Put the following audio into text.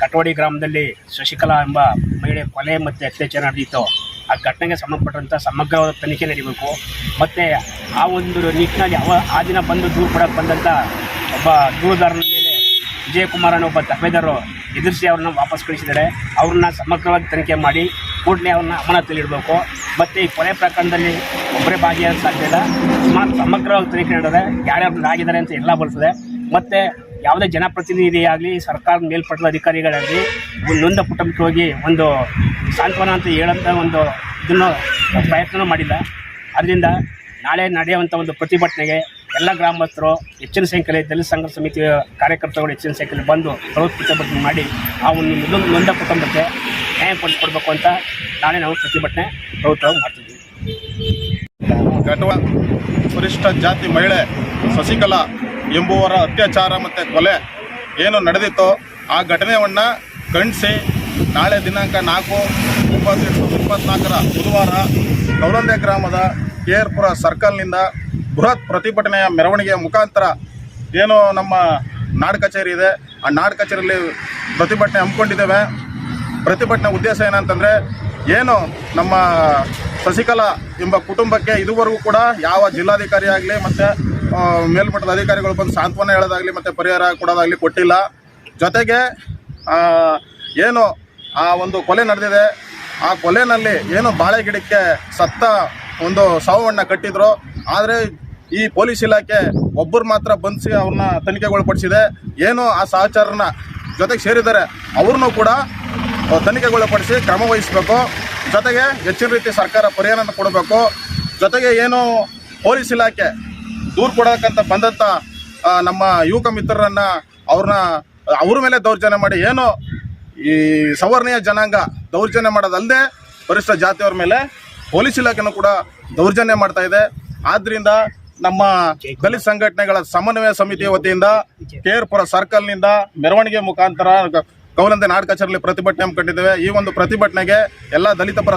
ಕಟೋಡಿ ಗ್ರಾಮದಲ್ಲಿ ಶಶಿಕಲಾ ಎಂಬ ಮಹಿಳೆ ಕೊಲೆ ಮತ್ತು ಅತ್ಯಾಚಾರ ನಡೆಯಿತು ಆ ಘಟನೆಗೆ ಸಂಬಂಧಪಟ್ಟಂಥ ಸಮಗ್ರವಾದ ತನಿಖೆ ನಡೀಬೇಕು. ಮತ್ತು ಆ ಒಂದು ನಿಟ್ಟಿನಲ್ಲಿ ಅವ ಆ ದಿನ ಬಂದು ದೂರು ಕೊಡಕ್ಕೆ ಬಂದಂಥ ಒಬ್ಬ ದೂರುದಾರನ ಮೇಲೆ ವಿಜಯಕುಮಾರ್ ಅನ್ನೋ ಒಬ್ಬ ತಪ್ಪೆದಾರರು ಎದುರಿಸಿ ಅವ್ರನ್ನ ವಾಪಸ್ ಕಳಿಸಿದ್ದಾರೆ. ಅವ್ರನ್ನ ಸಮಗ್ರವಾಗಿ ತನಿಖೆ ಮಾಡಿ ಕೂಡಲೇ ಅವ್ರನ್ನ ಅಮಾನತಲ್ಲಿಡಬೇಕು ಮತ್ತು ಈ ಕೊಲೆ ಪ್ರಕರಣದಲ್ಲಿ ಒಬ್ಬರೇ ಭಾಗಿಯಾದ ಸಾಧ್ಯ ಇಲ್ಲ. ಸುಮಾರು ಸಮಗ್ರವಾಗಿ ತನಿಖೆ ನಡೆದರೆ ಯಾರ್ಯಾರು ಆಗಿದ್ದಾರೆ ಅಂತ ಎಲ್ಲ ಬರ್ತದೆ ಮತ್ತು ಯಾವುದೇ ಜನಪ್ರತಿನಿಧಿಯಾಗಲಿ ಸರ್ಕಾರದ ಮೇಲ್ಪಟ್ಟದ ಅಧಿಕಾರಿಗಳಾಗಲಿ, ಒಂದು ನೊಂದ ಕುಟುಂಬಕ್ಕೆ ಒಂದು ಸಾಂತ್ವನ ಅಂತ ಹೇಳೋಂಥ ಒಂದು ಇದನ್ನು ಪ್ರಯತ್ನ ಮಾಡಿಲ್ಲ. ಅದರಿಂದ ನಾಳೆ ನಡೆಯುವಂಥ ಒಂದು ಪ್ರತಿಭಟನೆಗೆ ಎಲ್ಲ ಗ್ರಾಮಸ್ಥರು ಹೆಚ್ಚಿನ ಸಂಖ್ಯೆಯಲ್ಲಿ ದಲಿತ ಸಂಘ ಸಮಿತಿಯ ಕಾರ್ಯಕರ್ತರುಗಳು ಹೆಚ್ಚಿನ ಸಂಖ್ಯೆಯಲ್ಲಿ ಬಂದು ಬೃಹತ್ ಪ್ರತಿಭಟನೆ ಮಾಡಿ ಆ ಒಂದು ನೊಂದ ಕುಟುಂಬಕ್ಕೆ ನ್ಯಾಯ ಕೊಡಿಸ್ಕೊಡ್ಬೇಕು ಅಂತ ನಾಳೆ ನಾವು ಪ್ರತಿಭಟನೆ ಪ್ರವೃತ್ತವಾಗಿ ಮಾಡ್ತಿದ್ವಿ ಘಟವ ಪರಿಷ್ಠ ಜಾತಿ ಮಹಿಳೆ ಶಶಿಕಲಾ ಎಂಬುವರ ಅತ್ಯಾಚಾರ ಮತ್ತು ಕೊಲೆ ಏನು ನಡೆದಿತ್ತೋ ಆ ಘಟನೆಯನ್ನು ಖಂಡಿಸಿ ನಾಳೆ ದಿನಾಂಕ ನಾಲ್ಕು ಸಾವಿರದ ಇಪ್ಪತ್ನಾಲ್ಕರ ಬುಧವಾರ ಗೌರಂದೆ ಗ್ರಾಮದ ಕೆ ಆರ್ ಪುರ ಸರ್ಕಲ್ನಿಂದ ಬೃಹತ್ ಪ್ರತಿಭಟನೆಯ ಮೆರವಣಿಗೆಯ ಮುಖಾಂತರ ಏನು ನಮ್ಮ ನಾಡ ಕಚೇರಿ ಇದೆ. ಆ ನಾಡ ಕಚೇರಿಯಲ್ಲಿ ಪ್ರತಿಭಟನೆ ಹಮ್ಮಿಕೊಂಡಿದ್ದೇವೆ. ಪ್ರತಿಭಟನೆ ಉದ್ದೇಶ ಏನಂತಂದರೆ ಏನು ನಮ್ಮ ಶಶಿಕಲಾ ಎಂಬ ಕುಟುಂಬಕ್ಕೆ ಇದುವರೆಗೂ ಕೂಡ ಯಾವ ಜಿಲ್ಲಾಧಿಕಾರಿ ಆಗಲಿ ಮತ್ತು ಮೇಲ್ಮಟ್ಟದ ಅಧಿಕಾರಿಗಳು ಬಂದು ಸಾಂತ್ವನ ಹೇಳೋದಾಗಲಿ ಮತ್ತು ಪರಿಹಾರ ಕೊಡೋದಾಗಲಿ ಕೊಟ್ಟಿಲ್ಲ. ಜೊತೆಗೆ ಏನು ಆ ಒಂದು ಕೊಲೆ ನಡೆದಿದೆ, ಆ ಕೊಲೆನಲ್ಲಿ ಏನು ಬಾಳೆ ಗಿಡಕ್ಕೆ ಸತ್ತ ಒಂದು ಶವವನ್ನು ಕಟ್ಟಿದ್ರು. ಆದರೆ ಈ ಪೊಲೀಸ್ ಇಲಾಖೆ ಒಬ್ಬರು ಮಾತ್ರ ಬಂಧಿಸಿ ಅವ್ರನ್ನ ತನಿಖೆಗೊಳಪಡಿಸಿದೆ. ಏನು ಆ ಸಹಚರನ ಜೊತೆಗೆ ಸೇರಿದ್ದಾರೆ, ಅವ್ರನ್ನೂ ಕೂಡ ತನಿಖೆಗೊಳಪಡಿಸಿ ಕ್ರಮ ವಹಿಸಬೇಕು. ಜೊತೆಗೆ ಹೆಚ್ಚಿನ ರೀತಿ ಸರ್ಕಾರ ಪರಿಹಾರನ ಕೊಡಬೇಕು. ಜೊತೆಗೆ ಏನು ಪೊಲೀಸ್ ಇಲಾಖೆ ದೂರು ಕೊಡೋಕ್ಕಂತ ಬಂದಂಥ ನಮ್ಮ ಯುವಕ ಮಿತ್ರರನ್ನ ಅವ್ರನ್ನ, ಅವ್ರ ಮೇಲೆ ದೌರ್ಜನ್ಯ ಮಾಡಿ ಏನು ಈ ಸವರ್ಣೀಯ ಜನಾಂಗ ದೌರ್ಜನ್ಯ ಮಾಡೋದಲ್ಲದೆ ಪರಿಷ್ಠ ಜಾತಿಯವ್ರ ಮೇಲೆ ಪೊಲೀಸ್ ಇಲಾಖೆನೂ ಕೂಡ ದೌರ್ಜನ್ಯ ಮಾಡ್ತಾ ಇದೆ. ಆದ್ರಿಂದ ನಮ್ಮ ದಲಿತ ಸಂಘಟನೆಗಳ ಸಮನ್ವಯ ಸಮಿತಿಯ ವತಿಯಿಂದ ಕೇರ್ಪುರ ಸರ್ಕಲ್ನಿಂದ ಮೆರವಣಿಗೆ ಮುಖಾಂತರ ಕೌಲಂದೆ ನಾಡ್ ಕಚೇರಿಯಲ್ಲಿ ಪ್ರತಿಭಟನೆ ಹಮ್ಮಿಕೊಂಡಿದ್ದೇವೆ. ಈ ಒಂದು ಪ್ರತಿಭಟನೆಗೆ ಎಲ್ಲ ದಲಿತ ಪರ